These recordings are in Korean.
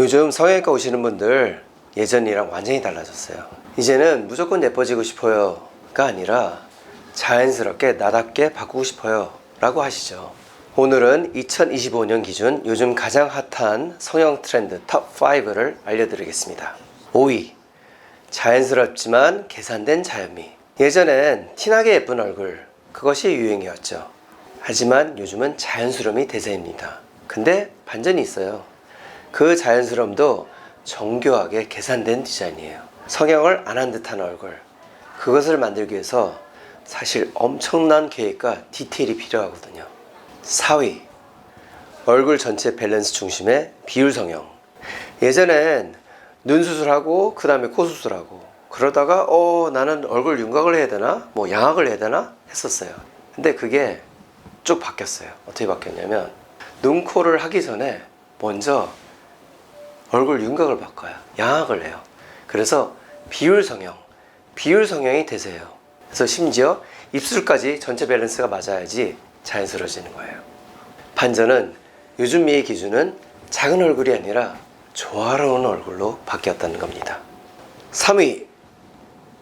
요즘 성형외과 오시는 분들 예전이랑 완전히 달라졌어요. 이제는 무조건 예뻐지고 싶어요가 아니라 자연스럽게 나답게 바꾸고 싶어요 라고 하시죠. 오늘은 2025년 기준 요즘 가장 핫한 성형 트렌드 탑 5를 알려드리겠습니다. 5위. 자연스럽지만 계산된 자연미. 예전엔 티나게 예쁜 얼굴, 그것이 유행이었죠. 하지만 요즘은 자연스러움이 대세입니다. 근데 반전이 있어요. 그 자연스러움도 정교하게 계산된 디자인이에요. 성형을 안 한 듯한 얼굴. 그것을 만들기 위해서 사실 엄청난 계획과 디테일이 필요하거든요. 4위. 얼굴 전체 밸런스 중심의 비율 성형. 예전엔 눈 수술하고 그 다음에 코 수술하고 그러다가 어 나는 얼굴 윤곽을 해야 되나 뭐 양악을 해야 되나 했었어요. 근데 그게 쭉 바뀌었어요. 어떻게 바뀌었냐면 눈 코를 하기 전에 먼저 얼굴 윤곽을 바꿔요. 양악을 해요. 그래서 비율 성형, 비율 성형이 되세요. 그래서 심지어 입술까지 전체 밸런스가 맞아야지 자연스러워지는 거예요. 반전은 요즘 미의 기준은 작은 얼굴이 아니라 조화로운 얼굴로 바뀌었다는 겁니다. 3위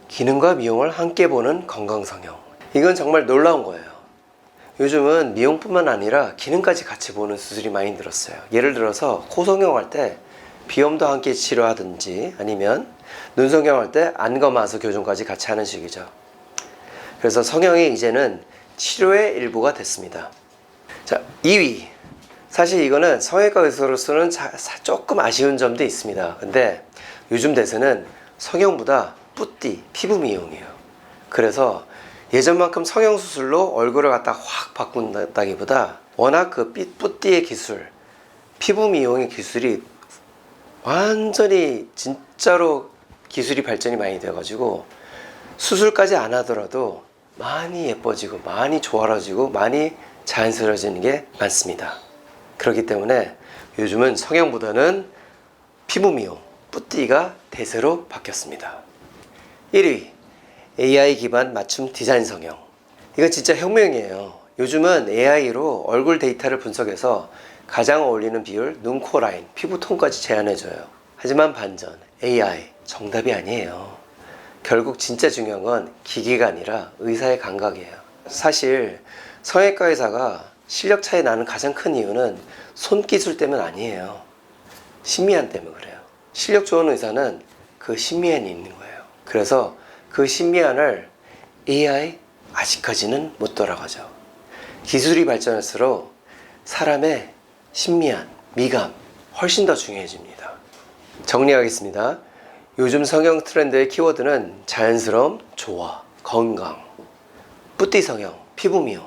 기능과 미용을 함께 보는 건강 성형. 이건 정말 놀라운 거예요. 요즘은 미용뿐만 아니라 기능까지 같이 보는 수술이 많이 늘었어요. 예를 들어서 코 성형할 때 비염도 함께 치료하든지 아니면 눈 성형할 때 안검 마스 교정까지 같이 하는 식이죠. 그래서 성형이 이제는 치료의 일부가 됐습니다. 자, 2위. 사실 이거는 성형외과 의사로서는 조금 아쉬운 점도 있습니다. 근데 요즘 대세는 성형보다 뿌띠, 피부 미용이에요. 그래서 예전만큼 성형수술로 얼굴을 갖다 확 바꾼다기보다 워낙 그 삐- 뿌띠의 기술, 피부 미용의 기술이 완전히 진짜로 기술이 발전이 많이 되어가지고 수술까지 안 하더라도 많이 예뻐지고 많이 조화로워지고 많이 자연스러워지는 게 많습니다. 그렇기 때문에 요즘은 성형보다는 피부 미용, 뿌띠가 대세로 바뀌었습니다. 1위 AI 기반 맞춤 디자인 성형. 이건 진짜 혁명이에요. 요즘은 AI로 얼굴 데이터를 분석해서 가장 어울리는 비율, 눈, 코 라인, 피부 톤까지 제안해줘요. 하지만 반전, AI 정답이 아니에요. 결국 진짜 중요한 건 기계가 아니라 의사의 감각이에요. 사실 성형외과 의사가 실력 차이 나는 가장 큰 이유는 손기술 때문 아니에요. 신미한 때문에 그래요. 실력 좋은 의사는 그 신미한이 있는 거예요. 그래서 그 신미한을 AI 아직까지는 못 돌아가죠. 기술이 발전할수록 사람의 신미한, 미감 훨씬 더 중요해집니다. 정리하겠습니다. 요즘 성형 트렌드의 키워드는 자연스러움, 조화, 건강, 뿌띠 성형, 피부 미용,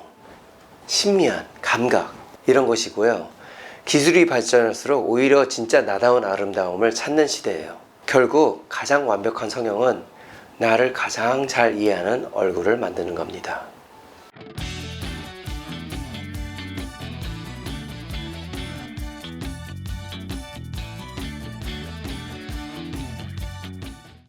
신미한, 감각 이런 것이고요. 기술이 발전할수록 오히려 진짜 나다운 아름다움을 찾는 시대예요. 결국 가장 완벽한 성형은 나를 가장 잘 이해하는 얼굴을 만드는 겁니다.